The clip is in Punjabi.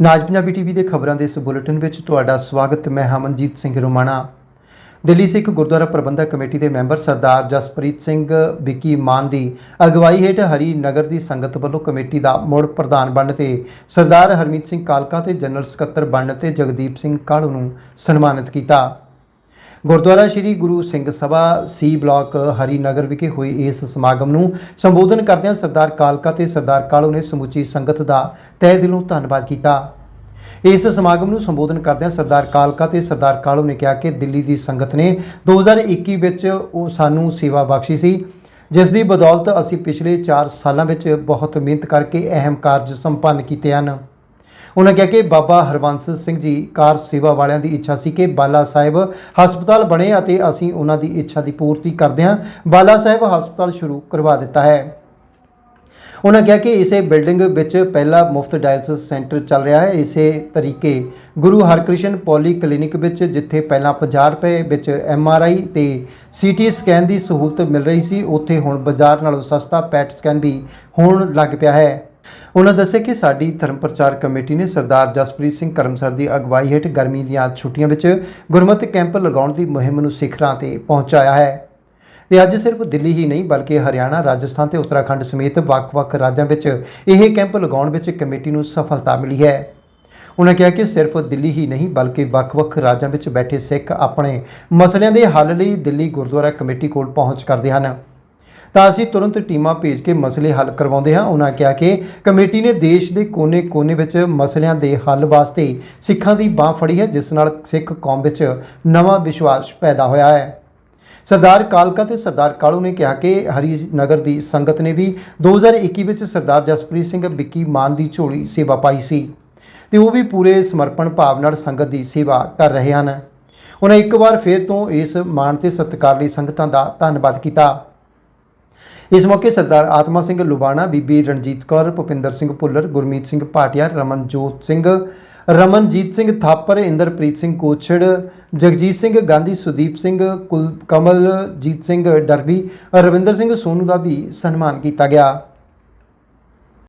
ਨਾਜ ਪੰਜਾਬੀ ਟੀਵੀ ਦੇ ਖਬਰਾਂ ਦੇ ਇਸ ਬੁਲੇਟਿਨ ਵਿੱਚ ਤੁਹਾਡਾ ਸਵਾਗਤ, ਮੈਂ ਹਮਨਜੀਤ ਸਿੰਘ ਰੋਮਾਣਾ। ਦਿੱਲੀ ਸਿੱਖ ਗੁਰਦੁਆਰਾ ਪ੍ਰਬੰਧਕ ਕਮੇਟੀ ਦੇ ਮੈਂਬਰ ਸਰਦਾਰ ਜਸਪ੍ਰੀਤ ਸਿੰਘ ਵਿੱਕੀ ਮਾਨ ਦੀ ਅਗਵਾਈ ਹੇਠ ਹਰੀ ਨਗਰ ਦੀ ਸੰਗਤ ਵੱਲੋਂ ਕਮੇਟੀ ਦਾ ਮੁੜ ਪ੍ਰਧਾਨ ਬਣਨ ਤੇ ਸਰਦਾਰ ਹਰਮੀਤ ਸਿੰਘ ਕਾਲਕਾ ਤੇ ਜਨਰਲ ਸਕੱਤਰ ਬਣਨ ਤੇ ਜਗਦੀਪ ਸਿੰਘ ਕਾਲੂ ਨੂੰ ਸਨਮਾਨਿਤ ਕੀਤਾ। ਗੁਰਦੁਆਰਾ ਸ੍ਰੀ ਗੁਰੂ ਸਿੰਘ ਸਭਾ ਸੀ ਬਲਾਕ ਹਰੀਨਗਰ ਵਿਖੇ ਹੋਏ ਇਸ ਸਮਾਗਮ ਨੂੰ ਸੰਬੋਧਨ ਕਰਦਿਆਂ ਸਰਦਾਰ ਕਾਲਕਾ ਤੇ ਸਰਦਾਰ ਕਾਲੂ ਨੇ ਸਮੁੱਚੀ ਸੰਗਤ ਦਾ ਤਹਿ ਦਿਲੋਂ ਧੰਨਵਾਦ ਕੀਤਾ। ਇਸ ਸਮਾਗਮ ਨੂੰ ਸੰਬੋਧਨ ਕਰਦਿਆਂ ਸਰਦਾਰ ਕਾਲਕਾ ਤੇ ਸਰਦਾਰ ਕਾਲੋ ਨੇ ਕਿਹਾ ਕਿ ਦਿੱਲੀ ਦੀ ਸੰਗਤ ਨੇ 2021 ਵਿੱਚ ਉਹ ਸਾਨੂੰ ਸੇਵਾ ਬਖਸ਼ੀ ਸੀ, ਜਿਸ ਦੀ ਬਦੌਲਤ ਅਸੀਂ ਪਿਛਲੇ 4 ਸਾਲਾਂ ਵਿੱਚ ਬਹੁਤ ਮਿਹਨਤ ਕਰਕੇ ਅਹਿਮ ਕਾਰਜ ਸੰਪੰਨ ਕੀਤੇ ਹਨ। ਉਹਨਾਂ ਕਿਹਾ ਕਿ ਬਾਬਾ ਹਰਵੰਸ ਸਿੰਘ ਜੀ ਕਾਰ ਸੇਵਾ ਵਾਲਿਆਂ ਦੀ ਇੱਛਾ ਸੀ ਕਿ ਬਾਲਾ ਸਾਹਿਬ ਹਸਪਤਾਲ ਬਣੇ ਅਤੇ ਅਸੀਂ ਉਹਨਾਂ ਦੀ ਇੱਛਾ ਦੀ ਪੂਰਤੀ ਕਰਦਿਆਂ ਬਾਲਾ ਸਾਹਿਬ ਹਸਪਤਾਲ ਸ਼ੁਰੂ ਕਰਵਾ ਦਿੱਤਾ ਹੈ। ਉਹਨਾਂ ਕਿਹਾ ਕਿ ਇਸੇ ਬਿਲਡਿੰਗ ਵਿੱਚ ਪਹਿਲਾ ਮੁਫਤ ਡਾਇਲਸਿਸ ਸੈਂਟਰ ਚੱਲ ਰਿਹਾ ਹੈ। ਇਸੇ ਤਰੀਕੇ ਗੁਰੂ ਹਰਕ੍ਰਿਸ਼ਨ ਪੋਲੀ ਕਲੀਨਿਕ ਵਿੱਚ, ਜਿੱਥੇ ਪਹਿਲਾਂ 50 ਰੁਪਏ ਵਿੱਚ ਆਈ ਤੇ ਸੀਟੀ ਸਕੈਨ ਦੀ ਸਹੂਲਤ ਮਿਲ ਰਹੀ ਸੀ, ਉੱਥੇ ਹੁਣ ਬਾਜ਼ਾਰ ਨਾਲੋਂ ਸਸਤਾ ਪੈਟ ਸਕੈਨ ਵੀ ਹੋਣ ਲੱਗ ਪਿਆ ਹੈ। ਉਹਨਾਂ ਦੱਸਿਆ ਕਿ ਸਾਡੀ ਧਰਮ ਪ੍ਰਚਾਰ ਕਮੇਟੀ ਨੇ ਸਰਦਾਰ ਜਸਪ੍ਰੀਤ ਸਿੰਘ ਕਰਮਸਰ ਦੀ ਅਗਵਾਈ ਹੇਠ ਗਰਮੀ ਦੀਆਂ ਛੁੱਟੀਆਂ ਵਿੱਚ ਗੁਰਮਤਿ ਕੈਂਪ ਲਗਾਉਣ ਦੀ ਮੁਹਿੰਮ ਨੂੰ ਸਿਖਰਾਂ ਤੇ ਪਹੁੰਚਾਇਆ ਹੈ। ਤੇ ਅੱਜ ਸਿਰਫ ਦਿੱਲੀ ਹੀ ਨਹੀਂ, ਬਲਕਿ ਹਰਿਆਣਾ, ਰਾਜਸਥਾਨ ਤੇ ਉੱਤਰਾਖੰਡ ਸਮੇਤ ਵੱਖ-ਵੱਖ ਰਾਜਾਂ ਵਿੱਚ ਇਹ ਕੈਂਪ ਲਗਾਉਣ ਵਿੱਚ ਕਮੇਟੀ ਨੂੰ ਸਫਲਤਾ ਮਿਲੀ ਹੈ। ਉਹਨਾਂ ਕਿਹਾ ਕਿ ਸਿਰਫ ਦਿੱਲੀ ਹੀ ਨਹੀਂ, ਬਲਕਿ ਵੱਖ-ਵੱਖ ਰਾਜਾਂ ਵਿੱਚ ਬੈਠੇ ਸਿੱਖ ਆਪਣੇ ਮਸਲਿਆਂ ਦੇ ਹੱਲ ਲਈ ਦਿੱਲੀ ਗੁਰਦੁਆਰਾ ਕਮੇਟੀ ਕੋਲ ਪਹੁੰਚ ਕਰਦੇ ਹਨ। ਤਾਂ ਅਸੀਂ ਤੁਰੰਤ ਟੀਮਾਂ ਭੇਜ ਕੇ ਮਸਲੇ ਹੱਲ ਕਰਵਾਉਂਦੇ ਹਾਂ। ਉਹਨਾਂ ਕਿਹਾ ਕਿ ਕਮੇਟੀ ਨੇ ਦੇਸ਼ ਦੇ ਕੋਨੇ-ਕੋਨੇ ਵਿੱਚ ਮਸਲਿਆਂ ਦੇ ਹੱਲ ਵਾਸਤੇ ਸਿੱਖਾਂ ਦੀ ਬਾਹ ਫੜੀ ਹੈ, ਜਿਸ ਨਾਲ ਸਿੱਖ ਕੌਮ ਵਿੱਚ ਨਵਾਂ ਵਿਸ਼ਵਾਸ ਪੈਦਾ ਹੋਇਆ ਹੈ। ਸਰਦਾਰ ਕਾਲਕਾ ਤੇ ਸਰਦਾਰ ਕਾਲੂ ਨੇ ਕਿਹਾ ਕਿ ਹਰੀ ਨਗਰ ਦੀ ਸੰਗਤ ਨੇ ਵੀ 2021 ਵਿੱਚ ਸਰਦਾਰ ਜਸਪ੍ਰੀਤ ਸਿੰਘ ਵਿੱਕੀ ਮਾਨ ਦੀ ਝੋਲੀ ਸੇਵਾ ਪਾਈ ਸੀ ਤੇ ਉਹ ਵੀ ਪੂਰੇ ਸਮਰਪਣ ਭਾਵ ਨਾਲ ਸੰਗਤ ਦੀ ਸੇਵਾ ਕਰ ਰਹੇ ਹਨ। ਉਹਨਾਂ ਇੱਕ ਵਾਰ ਫੇਰ ਤੋਂ ਇਸ ਮਾਣ ਤੇ ਸਤਿਕਾਰ ਲਈ ਸੰਗਤਾਂ ਦਾ ਧੰਨਵਾਦ ਕੀਤਾ। ਇਸ ਮੌਕੇ ਸਰਦਾਰ ਆਤਮਾ ਸਿੰਘ ਲੁਬਾਣਾ, ਬੀਬੀ ਰਣਜੀਤ ਕੌਰ, ਭੁਪਿੰਦਰ ਸਿੰਘ ਭੁੱਲਰ, ਗੁਰਮੀਤ ਸਿੰਘ ਭਾਟਿਆ, ਰਮਨਜੋਤ ਸਿੰਘ ਰਮਨਜੀਤ ਸਿੰਘ ਥਾਪਰ, ਇੰਦਰਪ੍ਰੀਤ ਸਿੰਘ ਕੋਛੜ, ਜਗਜੀਤ ਸਿੰਘ ਗਾਂਧੀ, ਸੁਦੀਪ ਸਿੰਘ ਕੁਲ, ਕਮਲਜੀਤ ਸਿੰਘ ਡਰਬੀ, ਰਵਿੰਦਰ ਸਿੰਘ ਸੋਨੂ ਦਾ ਵੀ ਸਨਮਾਨ ਕੀਤਾ ਗਿਆ।